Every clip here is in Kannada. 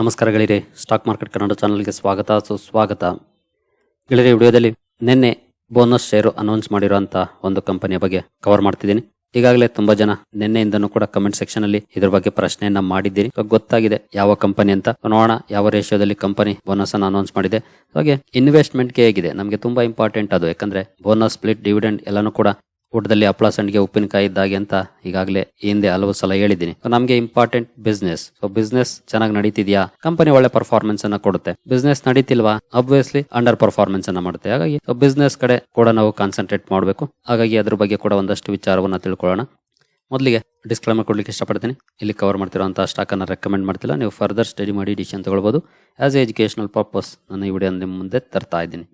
ನಮಸ್ಕಾರ ಸ್ಟಾಕ್ ಮಾರ್ಕೆಟ್ ಕನ್ನಡ ಚಾನಲ್ಗೆ ಸ್ವಾಗತ, ಸುಸ್ವಾಗತ. ಗೆಳೆಯರೆ, ವಿಡಿಯೋದಲ್ಲಿ ನಿನ್ನೆ ಬೋನಸ್ ಶೇರು ಅನೌನ್ಸ್ ಮಾಡಿರುವಂತಹ ಒಂದು ಕಂಪನಿಯ ಬಗ್ಗೆ ಕವರ್ ಮಾಡ್ತಿದ್ದೀನಿ. ಈಗಾಗಲೇ ತುಂಬಾ ಜನ ನಿನ್ನೆಯಿಂದನೂ ಕೂಡ ಕಮೆಂಟ್ ಸೆಕ್ಷನ್ ಅಲ್ಲಿ ಇದ್ರ ಬಗ್ಗೆ ಪ್ರಶ್ನೆಯನ್ನ ಮಾಡಿದ್ದೀನಿ ಗೊತ್ತಾಗಿದೆ ಯಾವ ಕಂಪನಿ ಅಂತ. ನೋಡೋಣ ಯಾವ ರೇಷಿಯೋದಲ್ಲಿ ಕಂಪನಿ ಬೋನಸ್ ಅನ್ನು ಅನೌನ್ಸ್ ಮಾಡಿದೆ. ಹಾಗೆ ಇನ್ವೆಸ್ಟ್ಮೆಂಟ್ಗೆ ಹೇಗಿದೆ? ನಮಗೆ ತುಂಬಾ ಇಂಪಾರ್ಟೆಂಟ್ ಅದು. ಯಾಕಂದ್ರೆ ಬೋನಸ್ ಸ್ಪ್ಲಿಟ್ ಡಿವಿಡೆಂಡ್ ಎಲ್ಲಾನು ಕೂಡ ಊಟದಲ್ಲಿ ಹಪ್ಪಳ ಸಂಡಿಗೆ ಉಪ್ಪಿನಕಾಯಿ ಇದ್ದಾಗೆ ಅಂತ ಈಗಾಗಲೇ ಹಿಂದೆ ಹಲವು ಸಲ ಹೇಳಿದ್ದೀನಿ. ನಮ್ಗೆ ಇಂಪಾರ್ಟೆಂಟ್ ಬಿಸ್ನೆಸ್ ಸೊ ಬಿಸ್ನೆಸ್ ಚೆನ್ನಾಗಿ ನಡೀತಿದ್ಯಾ? ಕಂಪನಿ ಒಳ್ಳೆ ಪರ್ಫಾರ್ಮೆನ್ಸ್ ಅನ್ನ ಕೊಡುತ್ತೆ. ಬಿಸ್ನೆಸ್ ನಡೀತಿಲ್ವಾ? ಅಬ್ವಿಯಸ್ಲಿ ಅಂಡರ್ ಪರ್ಫಾರ್ಮೆನ್ಸ್ ಅನ್ನ ಮಾಡುತ್ತೆ. ಹಾಗಾಗಿ ಬಿಸ್ನೆಸ್ ಕಡೆ ಕೂಡ ನಾವು ಕಾನ್ಸಂಟ್ರೇಟ್ ಮಾಡಬೇಕು. ಹಾಗಾಗಿ ಅದ್ರ ಬಗ್ಗೆ ಕೂಡ ಒಂದಷ್ಟು ವಿಚಾರವನ್ನ ತಿಳ್ಕೊಳ್ಳೋಣ. ಮೊದಲಿಗೆ ಡಿಸ್ಕ್ಲೈಮರ್ ಕೊಡ್ಲಿಕ್ಕೆ ಇಷ್ಟಪಡ್ತೀನಿ. ಇಲ್ಲಿ ಕವರ್ ಮಾಡ್ತಿರೋಂಥ ಸ್ಟಾಕ್ ಅನ್ನ ರೆಕಮೆಂಡ್ ಮಾಡ್ತಿಲ್ಲ. ನೀವು ಫರ್ದರ್ ಸ್ಟಡಿ ಮಾಡಿ ಡಿಸಿಷನ್ ತೊಗೊಳ್ಬೋದು. ಆಸ್ ಎಜುಕೇಶನಲ್ ಪರ್ಪಸ್ ನನ್ನ ಈ ವಿಡಿಯೋ ನಿಮ್ಮ ಮುಂದೆ ತರ್ತಾ ಇದ್ದೀನಿ.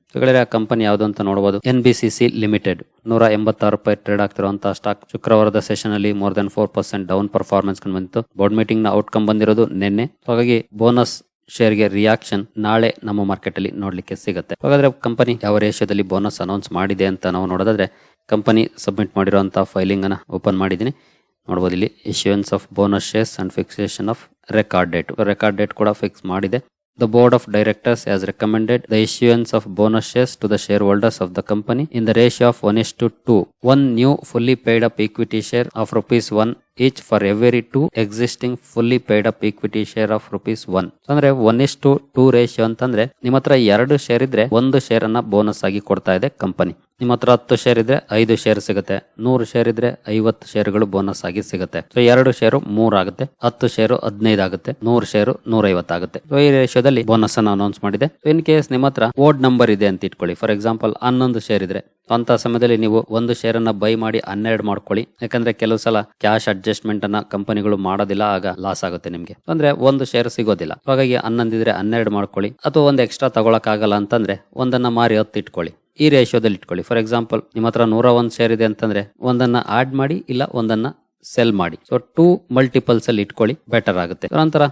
ಆ ಕಂಪನಿ ಯಾವುದು ಅಂತ ನೋಡಬಹುದು N B C C limited ನೂರ ಎಂಬತ್ತಾರು ರೂಪಾಯಿ ಟ್ರೇಡ್ ಆಗ್ತಿರುವಂತಹ ಸ್ಟಾಕ್ ಶುಕ್ರವಾರದ ಸೆಷನ್ ಅಲ್ಲಿ more than four percent down performance ಬಂದಿತ್ತು. ಬೋರ್ಡ್ ಮೀಟಿಂಗ್ನ ಔಟ್ಕಮ್ ಬಂದಿರೋದು ನಿನ್ನೆ. ಹಾಗಾಗಿ ಬೋನಸ್ ಶೇರ್ಗೆ ರಿಯಾಕ್ಷನ್ ನಾಳೆ ನಮ್ಮ ಮಾರ್ಕೆಟ್ ಅಲ್ಲಿ ನೋಡ್ಲಿಕ್ಕೆ ಸಿಗುತ್ತೆ. ಹಾಗಾದ್ರೆ ಕಂಪನಿ ಯಾವ ರೇಷಿಯೋದಲ್ಲಿ ಬೋನಸ್ ಅನೌನ್ಸ್ ಮಾಡಿದೆ ಅಂತ ನಾವು ನೋಡೋದಾದ್ರೆ ಕಂಪನಿ ಸಬ್ಮಿಟ್ ಮಾಡಿರುವಂತಹ ಫೈಲಿಂಗ್ ಅನ್ನ ಓಪನ್ ಮಾಡಿದ್ದೀನಿ. ನೋಡ್ಬೋದು ಇಲ್ಲಿ issuance of bonus shares and fixation of record date record date ಕೂಡ ಫಿಕ್ಸ್ ಮಾಡಿದೆ. The board of directors has recommended the issuance of bonus shares to the share holders of the company in the ratio of one is to two one new fully paid up equity share of rupees one each for every two existing fully paid up equity share of rupees one ಅಂದ್ರೆ one is to two ratio ಅಂತಂದ್ರೆ ನಿಮ್ಮ ಹತ್ರ ಎರಡು ಶೇರ್ ಇದ್ರೆ ಒಂದು ಶೇರ್ ಅನ್ನ ಬೋನಸ್ ಆಗಿ ಕೊಡ್ತಾ ಇದೆ ಕಂಪನಿ ನಿಮ್ಮ ಹತ್ರ ಹತ್ತು ಶೇರ್ ಇದ್ರೆ ಐದು ಶೇರ್ ಸಿಗುತ್ತೆ. ನೂರು ಶೇರ್ ಇದ್ರೆ ಐವತ್ತು ಶೇರ್ಗಳು ಬೋನಸ್ ಆಗಿ ಸಿಗುತ್ತೆ. ಸೊ ಎರಡು ಶೇರು ಆಗುತ್ತೆ. ಹತ್ತು ಶೇರು ಹದಿನೈದು ಆಗುತ್ತೆ. ನೂರು ಶೇರು ನೂರೈವತ್ತಾಗುತ್ತೆ ಸೊ ಈ ರೇಷಿಯೋದಲ್ಲಿ ಬೋನಸ್ ಅನ್ನು ಅನೌನ್ಸ್ ಮಾಡಿದೆ. ಇನ್ ಕೇಸ್ ನಿಮ್ಮ ಹತ್ರ ಓಡ್ ನಂಬರ್ ಇದೆ ಅಂತ ಇಟ್ಕೊಳ್ಳಿ. ಫಾರ್ ಎಕ್ಸಾಂಪಲ್ ಹನ್ನೊಂದು ಶೇರ್ ಇದ್ರೆ ಅಂತ ಸಮಯದಲ್ಲಿ ನೀವು ಒಂದು ಶೇರ್ ಅನ್ನ ಬೈ ಮಾಡಿ ಹನ್ನೆರಡು ಮಾಡ್ಕೊಳ್ಳಿ. ಯಾಕಂದ್ರೆ ಕೆಲವು ಸಲ ಕ್ಯಾಶ್ ಅಡ್ಜಸ್ಟ್ಮೆಂಟ್ ಅನ್ನ ಕಂಪನಿಗಳು ಮಾಡೋದಿಲ್ಲ, ಆಗ ಲಾಸ್ ಆಗುತ್ತೆ ನಿಮ್ಗೆ. ಅಂದ್ರೆ ಒಂದು ಶೇರ್ ಸಿಗೋದಿಲ್ಲ. ಹಾಗಾಗಿ ಹನ್ನೊಂದಿದ್ರೆ ಹನ್ನೆರಡು ಮಾಡ್ಕೊಳ್ಳಿ. ಅಥವಾ ಒಂದು ಎಕ್ಸ್ಟ್ರಾ ತಗೊಳಕ್ ಆಗಲ್ಲ ಅಂತಂದ್ರೆ ಒಂದನ್ನ ಮಾರಿ ಹತ್ತು ಇಟ್ಕೊಳ್ಳಿ. ಈ ರೇಷಿಯೋದಲ್ಲಿ ಇಟ್ಕೊಳ್ಳಿ. ಫಾರ್ ಎಕ್ಸಾಂಪಲ್ ನಿಮ್ಮ ಹತ್ರ ನೂರ ಒಂದು ಶೇರ್ ಇದೆ ಅಂತಂದ್ರೆ ಒಂದನ್ನ ಆಡ್ ಮಾಡಿ, ಇಲ್ಲ ಒಂದನ್ನ ಸೆಲ್ ಮಾಡಿ. ಸೊ ಟೂ ಮಲ್ಟಿಪಲ್ಸ್ ಅಲ್ಲಿ ಇಟ್ಕೊಳ್ಳಿ ಬೆಟರ್ ಆಗುತ್ತೆ. ನಂತರ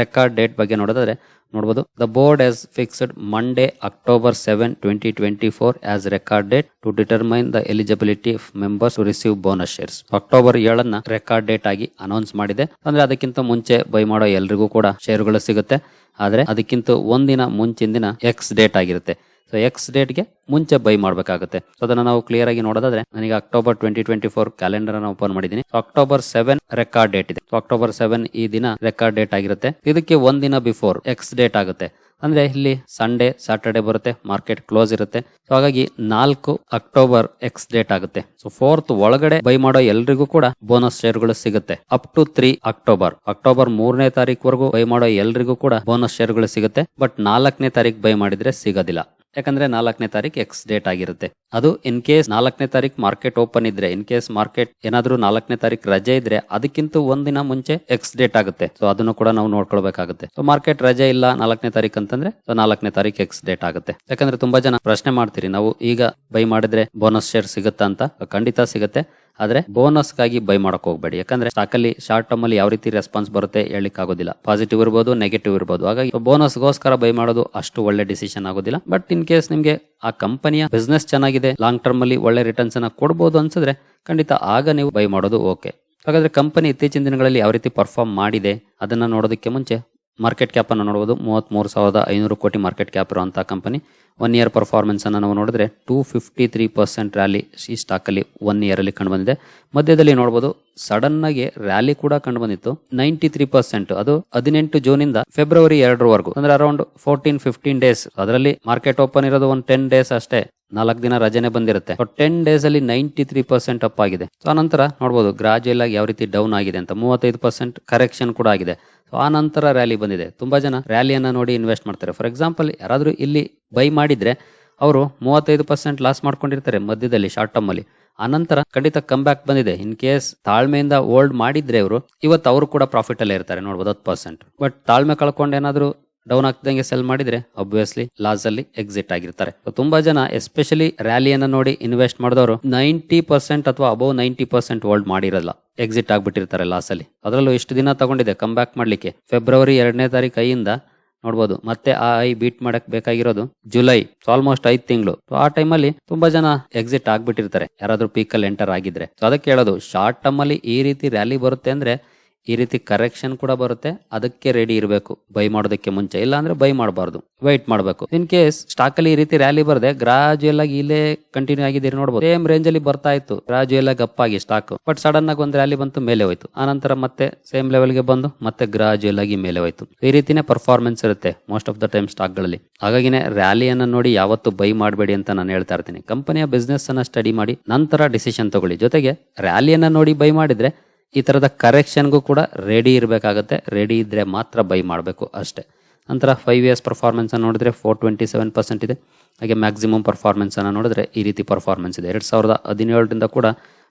ರೆಕಾರ್ಡ್ ಡೇಟ್ ಬಗ್ಗೆ ನೋಡೋದಾದ್ರೆ ನೋಡಬಹುದು the board has fixed Monday October seven twenty twenty four as record date to determine the eligibility of members to receive bonus shares October ಏಳನ್ನ record date ಆಗಿ ಅನೌನ್ಸ್ ಮಾಡಿದೆ. ಅಂದ್ರೆ ಅದಕ್ಕಿಂತ ಮುಂಚೆ ಬೈ ಮಾಡೋ ಎಲ್ರಿಗೂ ಕೂಡ ಶೇರುಗಳು ಸಿಗುತ್ತೆ. ಆದ್ರೆ ಅದಕ್ಕಿಂತ ಒಂದಿನ ಮುಂಚಿನ ದಿನ ಎಕ್ಸ್ ಡೇಟ್ ಆಗಿರುತ್ತೆ. ಸೊ ಎಕ್ಸ್ ಡೇಟ್ಗೆ ಮುಂಚೆ ಬೈ ಮಾಡಬೇಕಾಗುತ್ತೆ. ಸೊ ಅದನ್ನ ನಾವು ಕ್ಲಿಯರ್ ಆಗಿ ನೋಡೋದಾದ್ರೆ, ನನಗೆ October twenty twenty four calendar ಅನ್ನು ಓಪನ್ ಮಾಡಿದ್ದೀನಿ. ಅಕ್ಟೋಬರ್ ಸೆವೆನ್ ರೆಕಾರ್ಡ್ ಡೇಟ್ ಇದೆ. ಅಕ್ಟೋಬರ್ ಸೆವೆನ್ ಈ ದಿನ ರೆಕಾರ್ಡ್ ಡೇಟ್ ಆಗಿರುತ್ತೆ. ಇದಕ್ಕೆ ಒಂದಿನ ಬಿಫೋರ್ ಎಕ್ಸ್ ಡೇಟ್ ಆಗುತ್ತೆ. ಅಂದ್ರೆ ಇಲ್ಲಿ ಸಂಡೇ ಸ್ಯಾಟರ್ಡೆ ಬರುತ್ತೆ ಮಾರ್ಕೆಟ್ ಕ್ಲೋಸ್ ಇರುತ್ತೆ. ಸೊ ಹಾಗಾಗಿ ನಾಲ್ಕು ಅಕ್ಟೋಬರ್ ಎಕ್ಸ್ ಡೇಟ್ ಆಗುತ್ತೆ. ಸೊ ಫೋರ್ತ್ ಒಳಗಡೆ ಬೈ ಮಾಡೋ ಎಲ್ರಿಗೂ ಕೂಡ ಬೋನಸ್ ಶೇರ್ಗಳು ಸಿಗುತ್ತೆ. Up to three October October ಮೂರನೇ ತಾರೀಕುವರೆಗೂ ಬೈ ಮಾಡೋ ಎಲ್ರಿಗೂ ಕೂಡ ಬೋನಸ್ ಶೇರ್ಗಳು ಸಿಗುತ್ತೆ. ಬಟ್ ನಾಲ್ಕನೇ ತಾರೀಕು ಬೈ ಮಾಡಿದ್ರೆ ಸಿಗೋದಿಲ್ಲ. ಯಾಕಂದ್ರೆ ನಾಲ್ಕನೇ ತಾರೀಕು ಎಕ್ಸ್ ಡೇಟ್ ಆಗಿರುತ್ತೆ. ಅದು ಇನ್ ಕೇಸ್ ನಾಲ್ಕನೇ ತಾರೀಕು ಮಾರ್ಕೆಟ್ ಓಪನ್ ಇದ್ರೆ ಇನ್ ಕೇಸ್ ಮಾರ್ಕೆಟ್ ಏನಾದ್ರೂ ನಾಲ್ಕನೇ ತಾರೀಕು ರಜೆ ಇದ್ರೆ, ಅದಕ್ಕಿಂತ ಒಂದಿನ ಮುಂಚೆ ಎಕ್ಸ್ ಡೇಟ್ ಆಗುತ್ತೆ. ಸೊ ಅದನ್ನು ಕೂಡ ನಾವು ನೋಡ್ಕೊಳ್ಬೇಕಾಗುತ್ತೆ. ಸೊ ಮಾರ್ಕೆಟ್ ರಜೆ ಇಲ್ಲ ನಾಲ್ಕನೇ ತಾರೀಕು ಅಂತಂದ್ರೆ ಸೊ ನಾಲ್ಕನೇ ತಾರೀಕು ಎಕ್ಸ್ ಡೇಟ್ ಆಗುತ್ತೆ. ಯಾಕಂದ್ರೆ ತುಂಬಾ ಜನ ಪ್ರಶ್ನೆ ಮಾಡ್ತೀರಿ, ನಾವು ಈಗ ಬೈ ಮಾಡಿದ್ರೆ ಬೋನಸ್ ಶೇರ್ ಸಿಗುತ್ತಾ ಅಂತ? ಖಂಡಿತ ಸಿಗುತ್ತೆ. ಆದ್ರೆ ಬೋನಸ್ಗಾಗಿ ಬೈ ಮಾಡಕ್ ಹೋಗ್ಬೇಡಿ. ಯಾಕಂದ್ರೆ ಸ್ಟಾಕ್ ಅಲ್ಲಿ ಶಾರ್ಟ್ ಟರ್ಮ್ ಅಲ್ಲಿ ಯಾವ ರೀತಿ ರೆಸ್ಪಾನ್ಸ್ ಬರುತ್ತೆ ಹೇಳಿಕ್ ಆಗೋದಿಲ್ಲ. ಪಾಸಿಟಿವ್ ಇರ್ಬೋದು ನೆಗೆಟಿವ್ ಇರ್ಬೋದು. ಹಾಗಾಗಿ ಬೋನಸ್ ಗೋಸ್ಕರ ಬೈ ಮಾಡೋದು ಅಷ್ಟು ಒಳ್ಳೆ ಡಿಸಿಷನ್ ಆಗೋದಿಲ್ಲ. ಬಟ್ ಇನ್ ಕೇಸ್ ನಿಮ್ಗೆ ಆ ಕಂಪನಿಯ ಬಿಸ್ನೆಸ್ ಚೆನ್ನಾಗಿದೆ ಲಾಂಗ್ ಟರ್ಮ್ ಅಲ್ಲಿ ಒಳ್ಳೆ ರಿಟರ್ನ್ಸ್ ಅನ್ನ ಕೊಡಬಹುದು ಅನ್ಸಿದ್ರೆ ಖಂಡಿತ ಆಗ ನೀವು ಬೈ ಮಾಡೋದು ಓಕೆ. ಹಾಗಾದ್ರೆ ಕಂಪನಿ ಇತ್ತೀಚಿನ ದಿನಗಳಲ್ಲಿ ಯಾವ ರೀತಿ ಪರ್ಫಾರ್ಮ್ ಮಾಡಿದೆ, ಅದನ್ನ ನೋಡೋದಕ್ಕೆ ಮುಂಚೆ ಮಾರ್ಕೆಟ್ ಕ್ಯಾಪ್ ಅನ್ನು ನೋಡಬಹುದು ಮೂವತ್ತ್ ಮೂರು ಸಾವಿರದ ಐನೂರು ಕೋಟಿ ಮಾರ್ಕೆಟ್ ಕ್ಯಾಪ್ ಇರುವಂತಹ ಕಂಪನಿ ಒನ್ ಇಯರ್ ಪರ್ಫಾರ್ಮೆನ್ಸ್ ಅನ್ನು ನಾವು ನೋಡಿದ್ರೆ two fifty three percent rally ಈ ಸ್ಟಾಕ್ ಅಲ್ಲಿ ಒನ್ ಇಯರ್ ಅಲ್ಲಿ ಕಂಡು ಬಂದಿದೆ. ಮಧ್ಯದಲ್ಲಿ ನೋಡಬಹುದು ಸಡನ್ ಆಗಿ ರ್ಯಾಲಿ ಕೂಡ ಕಂಡು ಬಂದಿತ್ತು. ನೈಂಟಿ ತ್ರೀ ಪರ್ಸೆಂಟ್ ಅದು ಹದಿನೆಂಟು ಜೂನ್ ಇಂದ ಫೆಬ್ರವರಿ ಎರಡರವರೆಗೂ. ಅಂದ್ರೆ ಅರೌಂಡ್ ಫೋರ್ಟೀನ್ ಫಿಫ್ಟೀನ್ ಡೇಸ್ ಅದರಲ್ಲಿ ಮಾರ್ಕೆಟ್ ಓಪನ್ ಇರೋದು ಒಂದು ಟೆನ್ ಡೇಸ್ ಅಷ್ಟೇ. ನಾಲ್ಕು ದಿನ ರಜೆನೆ ಬಂದಿರುತ್ತೆ. ಟೆನ್ ಡೇಸ್ ಅಲ್ಲಿ ನೈಂಟಿ ತ್ರೀ ಪರ್ಸೆಂಟ್ ಅಪ್ ಆಗಿದೆ ಸೊ ಆನಂತರ ನೋಡಬಹುದು ಗ್ರಾಜುಯಲ್ ಆಗಿ ಯಾವ ರೀತಿ ಡೌನ್ ಆಗಿದೆ ಅಂತ ಮೂವತ್ತೈದು ಪರ್ಸೆಂಟ್ ಕರೆಕ್ಷನ್ ಕೂಡ ಆಗಿದೆ. ಸೊ ಆ ನಂತರ ರ್ಯಾಲಿ ಬಂದಿದೆ. ತುಂಬಾ ಜನ ರ್ಯಾಲಿಯನ್ನ ನೋಡಿ ಇನ್ವೆಸ್ಟ್ ಮಾಡ್ತಾರೆ. ಫಾರ್ ಎಕ್ಸಾಂಪಲ್ ಯಾರಾದ್ರೂ ಇಲ್ಲಿ ಬೈ ಮಾಡಿದ್ರೆ ಅವರು ಮೂವತ್ತೈದು ಪರ್ಸೆಂಟ್ ಲಾಸ್ ಮಾಡ್ಕೊಂಡಿರ್ತಾರೆ ಮಧ್ಯದಲ್ಲಿ ಶಾರ್ಟ್ ಟರ್ಮಲ್ಲಿ ಆನಂತರ ಖಂಡಿತ ಕಮ್ ಬ್ಯಾಕ್ ಬಂದಿದೆ. ಇನ್ ಕೇಸ್ ತಾಳ್ಮೆಯಿಂದ ಓಲ್ಡ್ ಮಾಡಿದ್ರೆ ಅವರು ಇವತ್ತು ಅವರು ಕೂಡ ಪ್ರಾಫಿಟ್ ಅಲ್ಲೇ ಇರ್ತಾರೆ, ನೋಡ್ಬೋದು, ಹತ್ತು ಪರ್ಸೆಂಟ್. ಬಟ್ ತಾಳ್ಮೆ ಕಳ್ಕೊಂಡು ಏನಾದರೂ ಡೌನ್ ಆಗ್ತಿದಂಗೆ ಸೆಲ್ ಮಾಡಿದ್ರೆ ಅಬ್ವಿಯಸ್ಲಿ ಲಾಸ್ ಅಲ್ಲಿ ಎಕ್ಸಿಟ್ ಆಗಿರ್ತಾರೆ. ತುಂಬಾ ಜನ ಎಸ್ಪೆಷಲಿ ರ್ಯಾಲಿಯನ್ನು ನೋಡಿ ಇನ್ವೆಸ್ಟ್ ಮಾಡಿದವರು ನೈಂಟಿ ಪರ್ಸೆಂಟ್ ಅಥವಾ ಅಬೌವ್ ನೈಂಟಿ ಪರ್ಸೆಂಟ್ ಹೋಲ್ಡ್ ಮಾಡಿರಲ್ಲ. ಎಕ್ಸಿಟ್ ಆಗ್ಬಿಟ್ಟಿರ್ತಾರೆ ಲಾಸ್ ಅಲ್ಲಿ. ಅದರಲ್ಲೂ ಇಷ್ಟು ದಿನ ತಗೊಂಡಿದೆ ಕಮ್ ಬ್ಯಾಕ್ ಮಾಡ್ಲಿಕ್ಕೆ. ಫೆಬ್ರವರಿ ಎರಡನೇ ತಾರೀಕು ಐಯಿಂದ ನೋಡ್ಬೋದು. ಮತ್ತೆ ಆ ಐ ಬೀಟ್ ಮಾಡಕ್ ಬೇಕಾಗಿರೋದು ಜುಲೈ ಆಲ್ಮೋಸ್ಟ್ ಐದ್ ತಿಂಗಳು. ಆ ಟೈಮಲ್ಲಿ ತುಂಬಾ ಜನ ಎಕ್ಸಿಟ್ ಆಗ್ಬಿಟ್ಟಿರ್ತಾರೆ. ಯಾರಾದ್ರೂ ಪೀಕಲ್ಲಿ ಎಂಟರ್ ಆಗಿದ್ರೆ. ಸೊ ಅದಕ್ಕೆ ಹೇಳೋದು ಶಾರ್ಟ್ ಟರ್ಮ್ ಅಲ್ಲಿ ಈ ರೀತಿ ರ್ಯಾಲಿ ಬರುತ್ತೆ ಅಂದ್ರೆ ಈ ರೀತಿ ಕರೆಕ್ಷನ್ ಕೂಡ ಬರುತ್ತೆ. ಅದಕ್ಕೆ ರೆಡಿ ಇರಬೇಕು. ಬೈ ಮಾಡೋದಕ್ಕೆ ಮುಂಚೆ. ಇಲ್ಲ ಅಂದ್ರೆ ಬೈ ಮಾಡಬಾರ್ದು. ವೈಟ್ ಮಾಡಬೇಕು. ಇನ್ ಕೇಸ್ ಸ್ಟಾಕ್ ಅಲ್ಲಿ ಈ ರೀತಿ ರ್ಯಾಲಿ ಬರದೆ ಗ್ರಾಜುಯಲ್ ಆಗಿ ಇಲ್ಲೇ ಕಂಟಿನ್ಯೂ ಆಗಿದ್ದೀರಿ ನೋಡಬಹುದು ಸೇಮ್ ರೇಂಜ್ ಅಲ್ಲಿ ಬರ್ತಾ ಇತ್ತು. ಗ್ರಾಜುಯಲ್ ಆಗಿ ಅಪ್ ಆಗಿ ಸ್ಟಾಕ್ ಬಟ್ ಸಡನ್ ಆಗಿ ಒಂದು ರ್ಯಾಲಿ ಬಂತು, ಮೇಲೆ ಹೋಯ್ತು. ಆನಂತರ ಮತ್ತೆ ಸೇಮ್ ಲೆವೆಲ್ಗೆ ಬಂದು, ಮತ್ತೆ ಗ್ರಾಜುಯಲ್ ಆಗಿ ಮೇಲೆ ಹೋಯ್ತು. ಈ ರೀತಿನೇ ಪರ್ಫಾರ್ಮೆನ್ಸ್ ಇರುತ್ತೆ ಮೋಸ್ಟ್ ಆಫ್ ದ ಟೈಮ್ ಸ್ಟಾಕ್ಗಳಲ್ಲಿ. ಹಾಗಾಗಿನೇ ರ್ಯಾಲಿಯನ್ನು ನೋಡಿ ಯಾವತ್ತು ಬೈ ಮಾಡಬೇಡಿ ಅಂತ ನಾನು ಹೇಳ್ತಾ ಇರ್ತೀನಿ. ಕಂಪನಿಯ ಬಿಸ್ನೆಸ್ ಅನ್ನ ಸ್ಟಡಿ ಮಾಡಿ, ನಂತರ ಡಿಸಿಷನ್ ತಗೊಳ್ಳಿ. ಜೊತೆಗೆ ರ್ಯಾಲಿಯನ್ನ ನೋಡಿ ಬೈ ಮಾಡಿದ್ರೆ ಈ ಥರದ ಕರೆಕ್ಷನ್ಗೂ ಕೂಡ ರೆಡಿ ಇರಬೇಕಾಗತ್ತೆ. ರೆಡಿ ಇದ್ದರೆ ಮಾತ್ರ ಬೈ ಮಾಡಬೇಕು ಅಷ್ಟೇ. ನಂತರ ಫೈವ್ ಇಯರ್ಸ್ ಪರ್ಫಾರ್ಮೆನ್ಸನ್ನು ನೋಡಿದ್ರೆ ಫೋರ್ ಟ್ವೆಂಟಿ ಸೆವೆನ್ ಪರ್ಸೆಂಟ್ ಇದೆ. ಹಾಗೆ ಮ್ಯಾಕ್ಸಿಮಮ್ ಪರ್ಫಾರ್ಮೆನ್ಸನ್ನು ನೋಡಿದ್ರೆ ಈ ರೀತಿ ಪರ್ಫಾರ್ಮೆನ್ಸ್ ಇದೆ. ಎರಡು ಸಾವಿರದ ಹದಿನೇಳರಿಂದ ಕೂಡ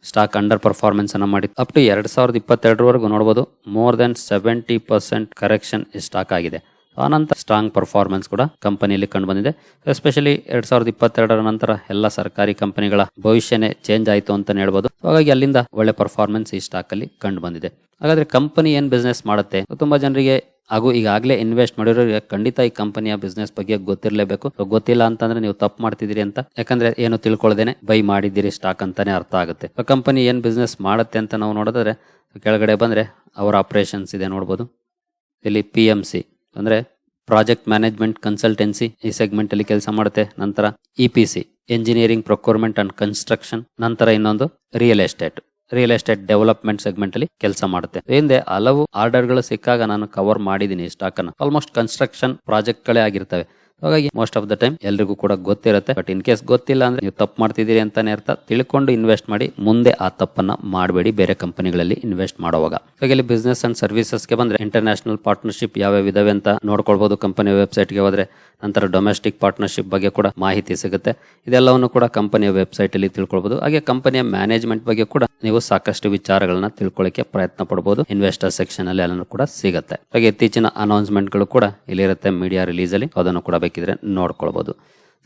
ಸ್ಟಾಕ್ ಅಂಡರ್ ಪರ್ಫಾರ್ಮೆನ್ಸನ್ನು ಮಾಡಿ ಅಪ್ ಟು ಎರಡು ಸಾವಿರದ ಇಪ್ಪತ್ತೆರಡರವರೆಗೂ ನೋಡ್ಬೋದು more than seventy percent correction stock ಆಗಿದೆ. ಆನಂತರ ಸ್ಟ್ರಾಂಗ್ ಪರ್ಫಾರ್ಮೆನ್ಸ್ ಕೂಡ ಕಂಪನಿಯಲ್ಲಿ ಕಂಡು ಬಂದಿದೆ ಎಸ್ಪೆಷಲಿ ಎರಡ್ ಸಾವಿರದ ಇಪ್ಪತ್ತೆರಡರ ನಂತರ ಎಲ್ಲ ಸರ್ಕಾರಿ ಕಂಪನಿಗಳ ಭವಿಷ್ಯನೇ ಚೇಂಜ್ ಆಯಿತು ಅಂತ ಹೇಳ್ಬೋದು. ಹಾಗಾಗಿ ಅಲ್ಲಿಂದ ಒಳ್ಳೆ ಪರ್ಫಾರ್ಮೆನ್ಸ್ ಈ ಸ್ಟಾಕ್ ಅಲ್ಲಿ ಕಂಡು ಬಂದಿದೆ ಹಾಗಾದ್ರೆ ಕಂಪನಿ ಏನ್ ಬಿಸ್ನೆಸ್ ಮಾಡುತ್ತೆ? ತುಂಬಾ ಜನರಿಗೆ ಹಾಗೂ ಈಗಾಗಲೇ ಇನ್ವೆಸ್ಟ್ ಮಾಡಿರೋರಿಗೆ ಖಂಡಿತ ಈ ಕಂಪನಿಯ ಬಿಸ್ನೆಸ್ ಬಗ್ಗೆ ಗೊತ್ತಿರಲೇಬೇಕು. ಗೊತ್ತಿಲ್ಲ ಅಂತಂದ್ರೆ ನೀವು ತಪ್ಪು ಮಾಡ್ತಿದ್ದೀರಿ ಅಂತ. ಯಾಕಂದ್ರೆ ಏನು ತಿಳ್ಕೊಳ್ಳದೇನೆ ಬೈ ಮಾಡಿದ್ದೀರಿ ಸ್ಟಾಕ್ ಅಂತಾನೆ ಅರ್ಥ ಆಗುತ್ತೆ. ಕಂಪನಿ ಏನ್ ಬಿಸ್ನೆಸ್ ಮಾಡುತ್ತೆ ಅಂತ ನಾವು ನೋಡಿದ್ರೆ, ಕೆಳಗಡೆ ಬಂದ್ರೆ ಅವರ ಆಪರೇಷನ್ಸ್ ಇದೆ ನೋಡ್ಬೋದು. ಇಲ್ಲಿ ಪಿ ಎಂ ಸಿ ಅಂದ್ರೆ ಪ್ರಾಜೆಕ್ಟ್ ಮ್ಯಾನೇಜ್ಮೆಂಟ್ ಕನ್ಸಲ್ಟೆನ್ಸಿ ಈ ಸೆಗ್ಮೆಂಟ್ ಅಲ್ಲಿ ಕೆಲಸ ಮಾಡುತ್ತೆ. ನಂತರ E P C engineering procurement and construction ನಂತರ ಇನ್ನೊಂದು real estate real estate development segment ಅಲ್ಲಿ ಕೆಲಸ ಮಾಡುತ್ತೆ. ಹಿಂದೆ ಹಲವು ಆರ್ಡರ್ಗಳು ಸಿಕ್ಕಾಗ ನಾನು ಕವರ್ ಮಾಡಿದ್ದೀನಿ ಸ್ಟಾಕ್ ಅನ್ನು. ಆಲ್ಮೋಸ್ಟ್ ಕನ್ಸ್ಟ್ರಕ್ಷನ್ ಪ್ರಾಜೆಕ್ಟ್ ಗಳೇ ಆಗಿರ್ತವೆ. ಹಾಗಾಗಿ ಮೋಸ್ಟ್ ಆಫ್ ದ ಟೈಮ್ ಎಲ್ರಿಗೂ ಕೂಡ ಗೊತ್ತಿರುತ್ತೆ. ಬಟ್ ಇನ್ ಕೇಸ್ ಗೊತ್ತಿಲ್ಲ ಅಂದ್ರೆ ನೀವು ತಪ್ಪು ಮಾಡ್ತಿದ್ದೀರಿ ಅಂತಾನೆ ಅರ್ಥ. ತಿಳ್ಕೊಂಡು ಇನ್ವೆಸ್ಟ್ ಮಾಡಿ, ಮುಂದೆ ಆ ತಪ್ಪನ್ನ ಮಾಡಬೇಡಿ ಬೇರೆ ಕಂಪನಿಗಳಲ್ಲಿ ಇನ್ವೆಸ್ಟ್ ಮಾಡುವಾಗ. ಹಾಗೆ ಇಲ್ಲಿ ಬಿಸ್ನೆಸ್ ಅಂಡ್ ಸರ್ವಿಸಸ್ಗೆ ಬಂದ್ರೆ ಇಂಟರ್ನ್ಯಾಷನಲ್ ಪಾರ್ಟ್ನರ್ಶಿಪ್ ಯಾವ್ಯಾವ ಇದಾವೆ ಅಂತ ನೋಡ್ಕೊಳ್ಬಹುದು ಕಂಪನಿ ವೆಬ್ಸೈಟ್ಗೆ ಹೋದ್ರೆ ನಂತರ ಡೊಮೆಸ್ಟಿಕ್ ಪಾರ್ಟ್ನರ್ಶಿಪ್ ಬಗ್ಗೆ ಕೂಡ ಮಾಹಿತಿ ಸಿಗುತ್ತೆ. ಇದೆಲ್ಲವನ್ನು ಕೂಡ ಕಂಪನಿಯ ವೆಬ್ಸೈಟ್ ಅಲ್ಲಿ ತಿಳ್ಕೊಳ್ಬಹುದು ಹಾಗೆ ಕಂಪನಿಯ ಮ್ಯಾನೇಜ್ಮೆಂಟ್ ಬಗ್ಗೆ ಕೂಡ ನೀವು ಸಾಕಷ್ಟು ವಿಚಾರಗಳನ್ನ ತಿಳ್ಕೊಳ್ಳಿಕ್ಕೆ ಪ್ರಯತ್ನ ಪಡಬಹುದು ಇನ್ವೆಸ್ಟರ್ ಸೆಕ್ಷನ್ ಅಲ್ಲಿ ಎಲ್ಲಾನು ಕೂಡ ಸಿಗುತ್ತೆ. ಹಾಗೆ ಇತ್ತೀಚಿನ ಅನೌನ್ಸ್ಮೆಂಟ್ಗಳು ಕೂಡ ಇಲ್ಲಿರುತ್ತೆ ಮೀಡಿಯಾ ರಿಲೀಸ್ ಅಲ್ಲಿ. ಅದನ್ನು ಕೂಡ ಬೇಕಿದ್ರೆ ನೋಡ್ಕೊಳ್ಬಹುದು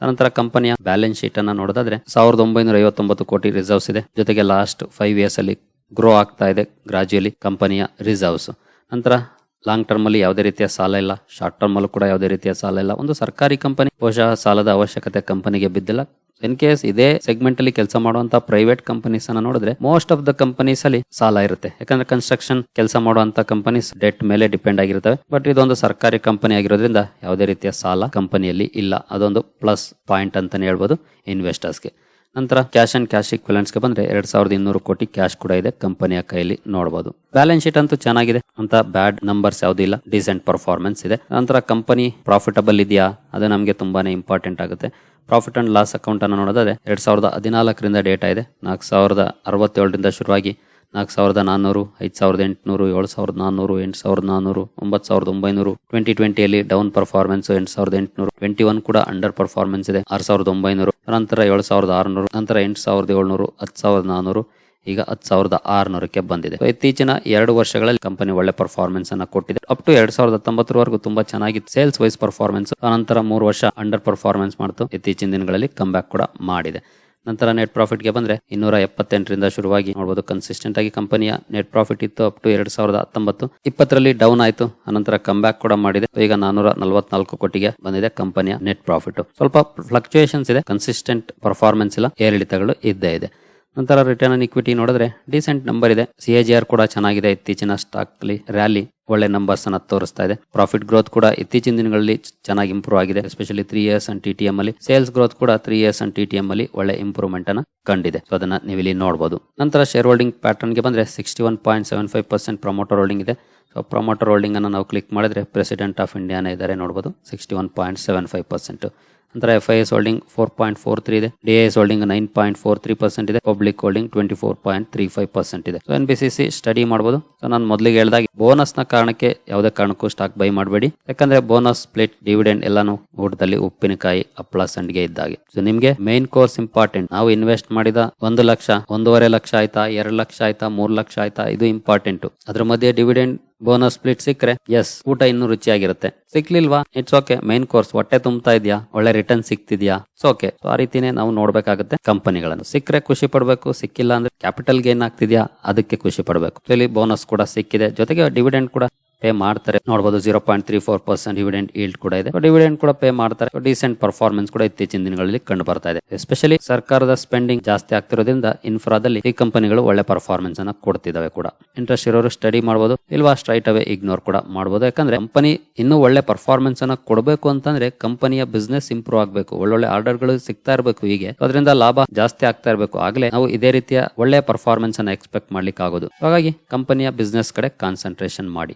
ನಂತರ ಕಂಪನಿಯ ಬ್ಯಾಲೆನ್ಸ್ ಶೀಟ್ ಅನ್ನ ನೋಡೋದಾದ್ರೆ ಸಾವಿರದ ಒಂಬೈನೂರ ಐವತ್ತೊಂಬತ್ತು ಕೋಟಿ ರಿಸರ್ವ್ಸ್ ಇದೆ. ಜೊತೆಗೆ ಲಾಸ್ಟ್ ಫೈವ್ ಇಯರ್ಸ್ ಅಲ್ಲಿ ಗ್ರೋ ಆಗ್ತಾ ಇದೆ ಗ್ರಾಜುಯಲಿ ಕಂಪನಿಯ ರಿಸರ್ವ್ಸ್ ನಂತರ ಲಾಂಗ್ ಟರ್ಮ್ ಅಲ್ಲಿ ಯಾವುದೇ ರೀತಿಯ ಸಾಲ ಇಲ್ಲ. ಶಾರ್ಟ್ ಟರ್ಮ್ ಅಲ್ಲೂ ಕೂಡ ಯಾವುದೇ ರೀತಿಯ ಸಾಲ ಇಲ್ಲ. ಒಂದು ಸರ್ಕಾರಿ ಕಂಪನಿ ಬಹುಶಃ ಸಾಲದ ಅವಶ್ಯಕತೆ ಕಂಪನಿಗೆ ಬಿದ್ದಿಲ್ಲ. ಇನ್ ಕೇಸ್ ಇದೇ ಸೆಗ್ಮೆಂಟ್ ಅಲ್ಲಿ ಕೆಲಸ ಮಾಡುವಂತ ಪ್ರೈವೇಟ್ ಕಂಪನೀಸ್ ಅನ್ನ ನೋಡಿದ್ರೆ ಮೋಸ್ಟ್ ಆಫ್ ದ ಕಂಪನೀಸ್ ಅಲ್ಲಿ ಸಾಲ ಇರುತ್ತೆ. ಯಾಕಂದ್ರೆ ಕನ್ಸ್ಟ್ರಕ್ಷನ್ ಕೆಲಸ ಮಾಡುವಂತ ಕಂಪನೀಸ್ ಡೆಟ್ ಮೇಲೆ ಡಿಪೆಂಡ್ ಆಗಿರ್ತವೆ ಬಟ್ ಇದೊಂದು ಸರ್ಕಾರಿ ಕಂಪನಿ ಆಗಿರೋದ್ರಿಂದ ಯಾವುದೇ ರೀತಿಯ ಸಾಲ ಕಂಪನಿಯಲ್ಲಿ ಇಲ್ಲ. ಅದೊಂದು ಪ್ಲಸ್ ಪಾಯಿಂಟ್ ಅಂತಾನೆ ಹೇಳ್ಬೋದು ಇನ್ವೆಸ್ಟರ್ಸ್ಗೆ ನಂತರ ಕ್ಯಾಶ್ ಅಂಡ್ ಕ್ಯಾಶ್ ಇಕ್ವಿಲೆಂಟ್ಸ್ಗೆ ಬಂದ್ರೆ ಎರಡ್ ಸಾವಿರದ ಇನ್ನೂರು ಕೋಟಿ ಕ್ಯಾಶ್ ಕೂಡ ಇದೆ ಕಂಪನಿಯ ಕೈಯಲ್ಲಿ ನೋಡಬಹುದು ಬ್ಯಾಲೆನ್ಸ್ ಶೀಟ್ ಅಂತೂ ಚೆನ್ನಾಗಿದೆ. ಅಂತ ಬ್ಯಾಡ್ ನಂಬರ್ಸ್ ಯಾವುದೂ ಇಲ್ಲ. ಡಿಸೆಂಟ್ ಪರ್ಫಾರ್ಮೆನ್ಸ್ ಇದೆ. ನಂತರ ಕಂಪನಿ ಪ್ರಾಫಿಟಬಲ್ ಇದೆಯಾ? ಅದು ನಮಗೆ ತುಂಬಾನೇ ಇಂಪಾರ್ಟೆಂಟ್ ಆಗುತ್ತೆ. ಪ್ರಾಫಿಟ್ ಅಂಡ್ ಲಾಸ್ ಅಕೌಂಟ್ ಅನ್ನು ನೋಡೋದಾದ್ರೆ ಎರಡ್ ಸಾವಿರದ ಹದಿನಾಲ್ಕರಿಂದ ಡೇಟಾ ಇದೆ. ನಾಲ್ಕು ಸಾವಿರದ ಅರವತ್ತೇಳರಿಂದ ಶುರುವಾಗಿ ನಾಲ್ಕು ಸಾವಿರದ ನಾನ್ನೂರು, ಐದು ಸಾವಿರದ ಎಂಟುನೂರು, ಏಳು ಸಾವಿರದ ನಾನ್ನೂರು, ಎಂಟು ಸಾವಿರದ ನಾನ್ನೂರು, ಒಂಬತ್ತು ಸಾವಿರದ ಒಂಬೈನೂರು. ಟ್ವೆಂಟಿ ಟ್ವೆಂಟಿಯಲ್ಲಿ ಡೌನ್ ಪರ್ಫಾರ್ಮೆನ್ಸ್ ಎಂಟು ಸಾವಿರದ ಎಂಟುನೂರು. ಟ್ವೆಂಟಿ ಒನ್ ಕೂಡ ಅಂಡರ್ ಪರ್ಫಾರ್ಮೆನ್ಸ್ ಇದೆ. ಆರು ಸಾವಿರದ ಒಂಬೈನೂರು. ನಂತರ ಏಳು ಸಾವಿರದ ಆರುನೂರು. ನಂತರ ಎಂಟು ಸಾವಿರದ ಏಳ್ನೂರು, ಹತ್ತು ಸಾವಿರದ ನಾನ್ನೂರು. ಈಗ ಹತ್ತು ಸಾವಿರದ ಆರುನೂರಕ್ಕೆ ಬಂದಿದೆ. ಇತ್ತೀಚಿನ ಎರಡು ವರ್ಷಗಳಲ್ಲಿ ಕಂಪನಿ ಒಳ್ಳೆ ಪರ್ಫಾರ್ಮೆನ್ಸ್ ಅನ್ನ ಕೊಟ್ಟಿದೆ. ಅಪ್ ಟು ಎರಡ್ ಸಾವಿರದ ಹತ್ತೊಂಬತ್ತರವರೆಗೂ ತುಂಬಾ ಚೆನ್ನಾಗಿತ್ತು. ಸೇಲ್ಸ್ ವೈಸ್ ಪರ್ಫಾರ್ಮೆನ್ಸ್ ಅನಂತರ ಮೂರು ವರ್ಷ ಅಂಡರ್ ಪರ್ಫಾರ್ಮೆನ್ಸ್ ಮಾಡ್ತು. ಇತ್ತೀಚಿನ ದಿನಗಳಲ್ಲಿ ಕಮ್ ಬ್ಯಾಕ್ ಕೂಡ ಮಾಡಿದೆ. ನಂತರ ನೆಟ್ ಪ್ರಾಫಿಟ್ಗೆ ಬಂದ್ರೆ ಇನ್ನೂರ ಎಪ್ಪತ್ತೆಂಟರಿಂದ ಶುರುವಾಗಿ ನೋಡಬಹುದು ಕನ್ಸಿಸ್ಟೆಂಟ್ ಆಗಿ ಕಂಪನಿಯ ನೆಟ್ ಪ್ರಾಫಿಟ್ ಇತ್ತು. ಅಪ್ ಟು ಎರಡ್ ಸಾವಿರದ ಹತ್ತೊಂಬತ್ತು ಇಪ್ಪತ್ತರಲ್ಲಿ ಡೌನ್ ಆಯಿತು. ಅನಂತರ ಕಮ್ ಬ್ಯಾಕ್ ಕೂಡ ಮಾಡಿದೆ. ಈಗ ನಾನೂರ ನಲವತ್ನಾಲ್ಕು ಕೋಟಿಗೆ ಬಂದಿದೆ ಕಂಪನಿಯ ನೆಟ್ ಪ್ರಾಫಿಟ್ ಸ್ವಲ್ಪ ಫ್ಲಕ್ಚುಯೇಷನ್ಸ್ ಇದೆ. ಕನ್ಸಿಸ್ಟೆಂಟ್ ಪರ್ಫಾರ್ಮೆನ್ಸ್ ಇಲ್ಲ. ಏರಿಳಿತಗಳು ಇದ್ದೇ ಇದೆ. ನಂತರ ರಿಟರ್ನ್ ಆನ್ ಇಕ್ವಿಟಿ ನೋಡಿದ್ರೆ ಡಿಸೆಂಟ್ ನಂಬರ್ ಇದೆ. ಸಿ ಎ ಜಿ ಆರ್ ಕೂಡ ಚೆನ್ನಾಗಿದೆ. ಇತ್ತೀಚಿನ ಸ್ಟಾಕ್ ರ್ಯಾಲಿ ಒಳ್ಳೆ ನಂಬರ್ಸ್ ಅನ್ನ ತೋರಿಸ್ತಾ ಇದೆ. ಪ್ರಾಫಿಟ್ ಗ್ರೋತ್ ಕೂಡ ಇತ್ತೀಚಿನ ದಿನಗಳಲ್ಲಿ ಚೆನ್ನಾಗಿ ಇಂಪ್ರೂವ್ ಆಗಿದೆ. Especially three years and T T M ಅಲ್ಲಿ ಸೇಲ್ಸ್ ಗ್ರೋತ್ ಕೂಡ three years and T T M ಅಲ್ಲಿ ಒಳ್ಳೆ ಇಂಪ್ರೂವ್ಮೆಂಟ್ ಅನ್ನ ಕಂಡಿದೆ. ಸೊ ಅದನ್ನ ನೀವು ಇಲ್ಲಿ ನೋಡಬಹುದು ನಂತರ ಶೇರ್ ಹೋಲ್ಡಿಂಗ್ ಪ್ಯಾಟರ್ನ್ಗೆ ಬಂದ್ರೆ sixty one point seven five percent promoter holding ಇದೆ. ಸೊ ಪ್ರಮೋಟರ್ ಹೋಲ್ಡಿಂಗ್ ಅನ್ನು ನಾವು ಕ್ಲಿಕ್ ಮಾಡಿದ್ರೆ ಪ್ರೆಸಿಡೆಂಟ್ ಆಫ್ ಇಂಡಿಯಾನೇ ಇದ್ದಾರೆ ನೋಡಬಹುದು sixty one point seven five percent ನಂತರ F I S holding four point four three ಇದೆ. D S holding nine point four three percent ಇದೆ. Public holding twenty four point three five percent ಇದೆ. So N B C C study ಮಾಡಬಹುದು ಸೊ ನಾನು ಮೊದಲಿಗೆ ಹೇಳಿದಾಗ ಬೋನಸ್ನ ಕಾರಣಕ್ಕೆ ಯಾವುದೇ ಕಾರಣಕ್ಕೂ ಸ್ಟಾಕ್ ಬೈ ಮಾಡಬೇಡಿ. ಯಾಕಂದ್ರೆ ಬೋನಸ್ ಪ್ಲೇಟ್ ಡಿವಿಡೆಂಡ್ ಎಲ್ಲಾನು ಊಟದಲ್ಲಿ ಉಪ್ಪಿನಕಾಯಿ ಹಪ್ಪಳ ಸಂಡಿಗೆ ಇದ್ದಾಗೆ. ಸೊ ನಿಮ್ಗೆ ಮೇನ್ ಕೋರ್ಸ್ ಇಂಪಾರ್ಟೆಂಟ್ ನಾವು ಇನ್ವೆಸ್ಟ್ ಮಾಡಿದ ಒಂದು ಲಕ್ಷ, ಒಂದೂವರೆ ಲಕ್ಷ ಆಯ್ತಾ, ಎರಡು ಲಕ್ಷ ಆಯ್ತಾ, ಮೂರು ಲಕ್ಷ ಆಯ್ತಾ, ಇದು ಇಂಪಾರ್ಟೆಂಟ್ ಅದ್ರ ಮಧ್ಯೆ ಡಿವಿಡೆಂಡ್ ಬೋನಸ್ ಸ್ಪ್ಲಿಟ್ ಸಿಕ್ಕರೆ? ಎಸ್ ಊಟ ಇನ್ನೂ ರುಚಿಯಾಗಿರುತ್ತೆ. ಸಿಕ್ಲಿಲ್ವಾ? ಇಟ್ಸ್ ಓಕೆ ಮೈನ್ ಕೋರ್ಸ್ ಹೊಟ್ಟೆ ತುಂಬತಾ ಇದೆಯಾ? ಒಳ್ಳೆ ರಿಟರ್ನ್ ಸಿಗ್ತಿದ್ಯಾ ಸೊ ಓಕೆ ಸೊ ಆ ರೀತಿನೇ ನಾವು ನೋಡ್ಬೇಕಾಗುತ್ತೆ ಕಂಪನಿಗಳನ್ನು ಸಿಕ್ಕರೆ ಖುಷಿ ಪಡಬೇಕು, ಸಿಕ್ಕಿಲ್ಲ ಅಂದ್ರೆ ಕ್ಯಾಪಿಟಲ್ ಗೇನ್ ಆಗ್ತಿದ್ಯಾ? ಅದಕ್ಕೆ ಖುಷಿ ಪಡಬೇಕು. ಇಲ್ಲಿ ಬೋನಸ್ ಕೂಡ ಸಿಕ್ಕಿದೆ. ಜೊತೆಗೆ ಡಿವಿಡೆಂಡ್ ಕೂಡ ಪೇ ಮಾಡ್ತಾರೆ. ನೋಡಬಹುದು zero point three four percent dividend yield ಕೂಡ ಇದೆ. ಡಿವಿಡೆಂಟ್ ಕೂಡ ಪೇ ಮಾಡ್ತಾರೆ. ಡಿಸೆಂಟ್ ಪರ್ಫಾರ್ಮೆನ್ಸ್ ಕೂಡ ಇತ್ತೀಚಿನ ದಿನಗಳಲ್ಲಿ ಕಂಡು ಬರ್ತಾ ಇದೆ. ಎಸ್ಪೆಷಲಿ ಸರ್ಕಾರದ ಸ್ಪೆಂಡಿಂಗ್ ಜಾಸ್ತಿ ಆಗ್ತಿರೋದ್ರಿಂದ ಇನ್ಫ್ರಾದಲ್ಲಿ ಈ ಕಂಪನಿಗಳು ಒಳ್ಳೆ ಪರ್ಫಾರ್ಮೆನ್ಸ್ ಅನ್ನ ಕೊಡ್ತಿದಾವೆ ಕೂಡ. ಇಂಟ್ರೆಸ್ಟ್ ಇರೋರು ಸ್ಟಡಿ ಮಾಡಬಹುದು ಇಲ್ವಾ ಸ್ಟ್ರೈಟ್ ಅವೇ ಇಗ್ನೋರ್ ಕೂಡ ಮಾಡಬಹುದು ಯಾಕಂದ್ರೆ ಕಂಪನಿ ಇನ್ನೂ ಒಳ್ಳೆ ಪರ್ಫಾರ್ಮೆನ್ಸ್ ಅನ್ನ ಕೊಡಬೇಕು ಅಂತಂದ್ರೆ ಕಂಪನಿಯ ಬಿಸ್ನೆಸ್ ಇಂಪ್ರೂವ್ ಆಗಬೇಕು. ಒಳ್ಳೊಳ್ಳೆ ಆರ್ಡರ್ಗಳು ಸಿಗ್ತಾ ಇರಬೇಕು ಹೀಗೆ. ಅದರಿಂದ ಲಾಭ ಜಾಸ್ತಿ ಆಗ್ತಾ ಇರಬೇಕು. ಆಗ್ಲೇ ನಾವು ಇದೇ ರೀತಿಯ ಒಳ್ಳೆ ಪರ್ಫಾರ್ಮೆನ್ಸ್ ಅನ್ನ ಎಕ್ಸ್ಪೆಕ್ಟ್ ಮಾಡ್ಲಿಕ್ಕೆ ಆಗೋದು ಹಾಗಾಗಿ ಕಂಪನಿಯ ಬಿಸ್ನೆಸ್ ಕಡೆ ಕಾನ್ಸಂಟ್ರೇಷನ್ ಮಾಡಿ.